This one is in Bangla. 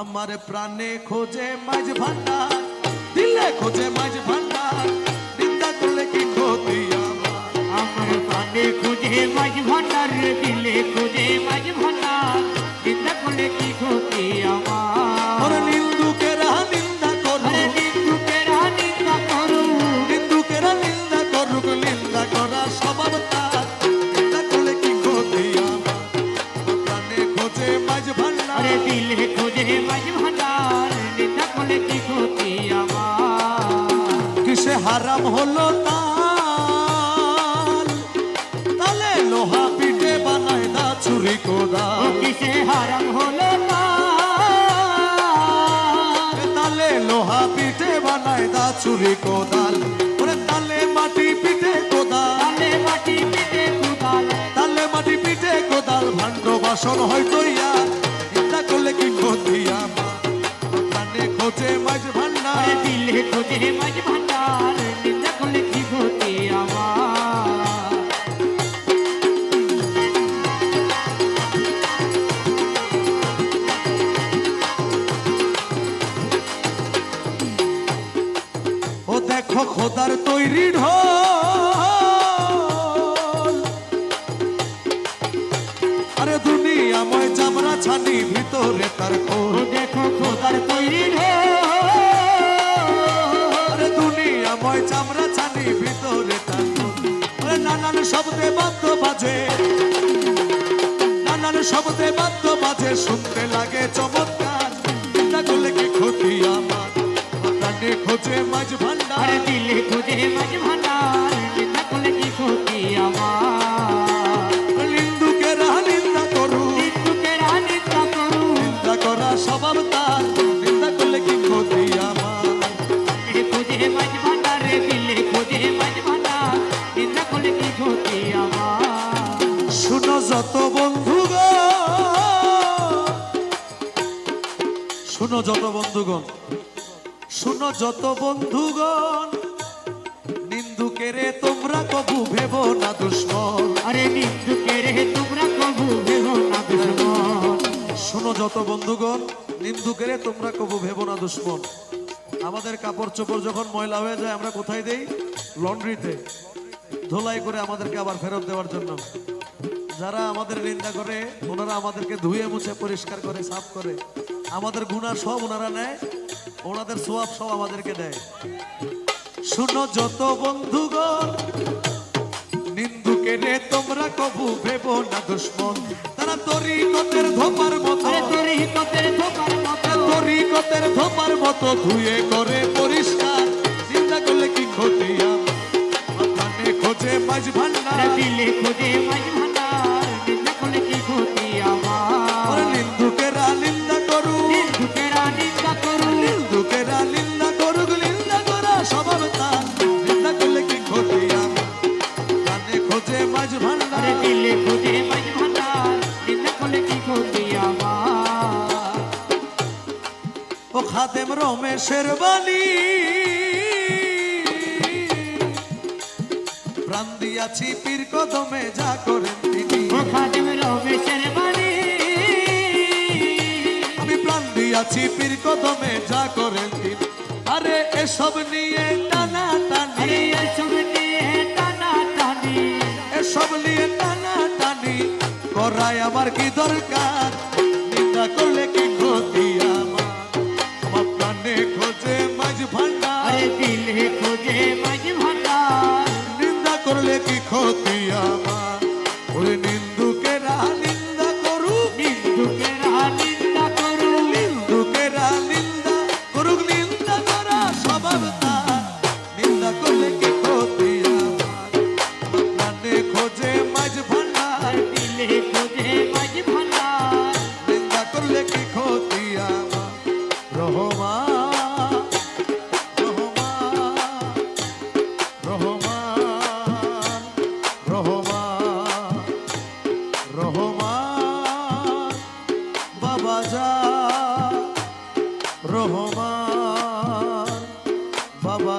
আমার প্রাণে খোঁজে মাঝ ভান্ডার দিলে খোঁজে মাঝ ভান্ডার নিন্দা করলে কি ক্ষতি আমার? প্রাণে খুঁজে মাঝ ভান্ডার দিলে খুঁজে মাঝ ভান্ডার চিন্তা করলে কি ক্ষতি আমার? ওর নিন্দুকেরা নিন্দা করুক। নিন্দুকেরা নিন্দা করু নিন্দুকেরা নিন্দা করুক নিন্দা করা স্বভাব তার নিন্দা করলে কি ক্ষতি আমার? আমার প্রাণে খোঁজে মাঝ ভান্ডার। দিলে খুঁজে ভান্ডার কি আমার? কিসে হারাম হলো তাল? তালে লোহা পিঠে বানায় দা চুরি ও কোদাল কিসে হারাম হলো তালে? লোহা পিঠে বানায় দা চুরি কোদাল ওরে তালে মাটি পিঠে কোদাল তালে মাটি পিঠে কুদাল তালে মাটি পিঠে কোদাল ভাণ্ড বাসন হয়তো ইয়া চিন্তা করলে কি ক্ষতি? খোঁজে মাঝ ভান্ডার। দিলে খোঁজে মাঝ ভান্ডার করলে কি ক্ষতি আমার? ও দেখো খোদার তৈরি ঢোল। আরে দুনিয়াময় চামড়া ছানি ভিতরে তার ও দেখো খোদার তৈরি আরে দুনিয়াময় চামড়া ছানি ভিতরে তার খোল। আরে নানান শব্দে বাদ্য বাজে। নানান শব্দে বাদ্য বাজে শুনতে লাগে চমৎকার। চিন্তা করলে কি ক্ষতি আমার? খোঁজে মাঝ ভান্ডার আরে দিলে খুঁজে মাঝ ভান্ডার খুঁজে মাঝ ভান্ডার দিলে খুঁজে মাঝ ভান্ডার নিন্দা করলে কি ক্ষতি আমার? শুনো যত বন্ধুগণ শুনো যত বন্ধুগণ শুনো যত বন্ধুগণ নিন্দুকেরে তোমরা কবু ভেবো না দুশ্মন। আরে নিন্দুকেরে তোমরা কবু ভেবো না দুশ্মন। শোনো যত বন্ধুগণ নিন্দুকেরে তোমরা কবু ভেবো না দুশ্মন। আমাদের কাপড় চোপড় যখন ময়লা হয়ে যায়, আমরা কোথায় দেই? লন্ড্রিতে। ধোলাই করে আমাদেরকে আবার ফেরত দেওয়ার জন্য। যারা আমাদের নিন্দা করে, ওনারা আমাদেরকে ধুয়ে মুছে পরিষ্কার করে, সাফ করে। আমাদের গুণা সব ওনারা নেয়, ওনাদের সোয়াব সব আমাদেরকে দেয়। শুনো যত বন্ধুগণ নিন্দুকে রে তোমরা কবু ভেবো না দুশ্মন। তারা তরিকতের ধোপার মতো। তোর ধোকার তরিকতের ধোপার মতো ধুয়ে করে পরিষ্কার। চিন্তা করলে কি ক্ষতি খোঁজে মাঝ ভান্ডার দিলে খোঁজে মাঝ ও খাদেম রমেশের বাণী। প্রাণ দিয়াছি পীর কদমে যা করেন তিনি। ও খাদেম রমেশের বাণী। আমি প্রাণ দিয়াছি পীর কদমে যা করেন তিনি। আরে এসব নিয়ে টানা টানি এসব নিয়ে টানা টানি এসব নিয়ে টানা টানি করাই আমার কি দরকার? ক্ষতি আমার ওরে নিন্দুকেরা নিন্দা করুক নিন্দুকেরা নিন্দা করু। নিন্দুকেরা নিন্দা করুক। নিন্দা করা স্বভাব রহমান বাবা